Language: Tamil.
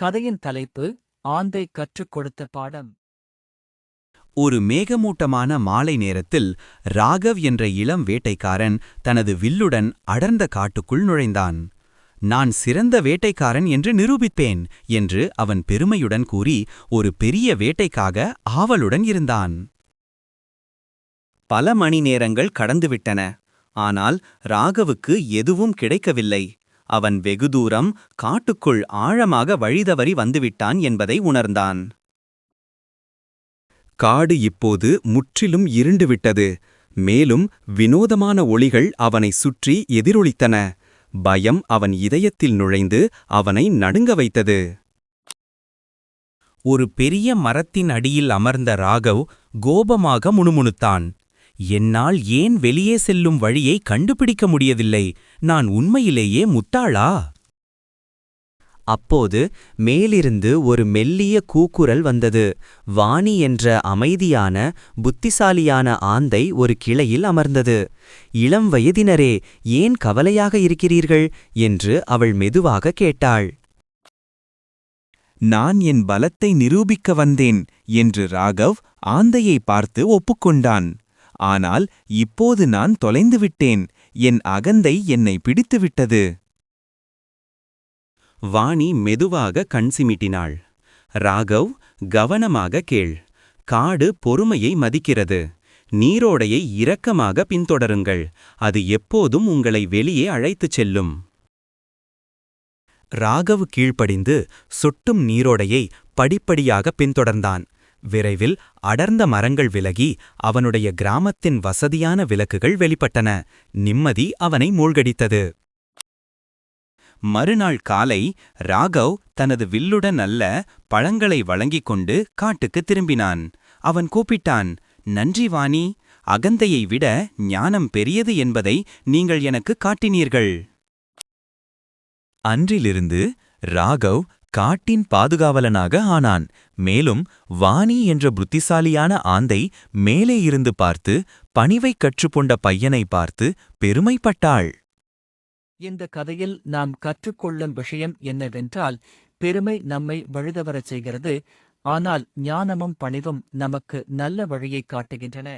கதையின் தலைப்பு ஆந்தை கற்றுக் கொடுத்த பாடம். ஒரு மேகமூட்டமான மாலை நேரத்தில் ராகவ் என்ற இளம் வேட்டைக்காரன் தனது வில்லுடன் அடர்ந்த காட்டுக்குள் நுழைந்தான். நான் சிறந்த வேட்டைக்காரன் என்று நிரூபிப்பேன் என்று அவன் பெருமையுடன் கூறி ஒரு பெரிய வேட்டைக்காக ஆவலுடன் இருந்தான். பல மணி நேரங்கள் கடந்துவிட்டன. ஆனால் ராகவுக்கு எதுவும் கிடைக்கவில்லை. அவன் வெகு தூரம் காட்டுக்குள் ஆழமாக வழிதவறி வந்துவிட்டான் என்பதை உணர்ந்தான். காடு இப்போது முற்றிலும் இருண்டுவிட்டது. மேலும் வினோதமான ஒளிகள் அவனை சுற்றி எதிரொலித்தன. பயம் அவன் இதயத்தில் நுழைந்து அவனை நடுங்க வைத்தது. ஒரு பெரிய மரத்தின் அடியில் அமர்ந்த ராகவ் கோபமாக முணுமுணுத்தான். என்னால் ஏன் வெளியே செல்லும் வழியை கண்டுபிடிக்க முடியவில்லை? நான் உண்மையிலேயே முட்டாளா? அப்போது மேலிருந்து ஒரு மெல்லிய கூக்குரல் வந்தது. வாணி என்ற அமைதியான புத்திசாலியான ஆந்தை ஒரு கிளையில் அமர்ந்தது. இளம் வயதினரே ஏன் கவலையாக இருக்கிறீர்கள்? என்று அவள் மெதுவாக கேட்டாள். நான் என் பலத்தை நிரூபிக்க வந்தேன் என்று ராகவ் ஆந்தையை பார்த்து ஒப்புக்கொண்டான். ஆனால் இப்போது நான் தொலைந்துவிட்டேன் என் அகந்தை என்னை பிடித்துவிட்டது வாணி மெதுவாக கண் சிமிட்டினாள். ராகவ் கவனமாக கேள். காடு பொறுமையை மதிக்கிறது. நீரோடையை இரக்கமாக பின்தொடருங்கள். அது எப்போதும் உங்களை வெளியே அழைத்துச் செல்லும். ராகவ் கீழ்ப்படிந்து சொட்டும் நீரோடையை படிப்படியாக பின்தொடர்ந்தான். விரைவில் அடர்ந்த மரங்கள் விலகி அவனுடைய கிராமத்தின் வசதியான விளக்குகள் வெளிப்பட்டன. நிம்மதி அவனை மூழ்கடித்தது. மறுநாள் காலை ராகவ் தனது வில்லுடன் அல்ல பழங்களை வழங்கிக் கொண்டு காட்டுக்குத் திரும்பினான். அவன் கூப்பிட்டான் நன்றி வாணி அகந்தையை விட ஞானம் பெரியது என்பதை நீங்கள் எனக்கு காட்டினீர்கள். அன்றிலிருந்து ராகவ் காட்டின் பாதுகாவலனாக ஆனான். மேலும் வாணி என்ற புத்திசாலியான ஆந்தை மேலே இருந்து பார்த்து பணிவைக் கற்றுக்கொண்ட பையனை பார்த்து பெருமைப்பட்டாள். இந்த கதையில் நாம் கற்றுக்கொள்ளும் விஷயம் என்னவென்றால் பெருமை நம்மை வழுதவரச் செய்கிறது ஆனால் ஞானமும் பணிவும் நமக்கு நல்ல வழியைக் காட்டுகின்றன.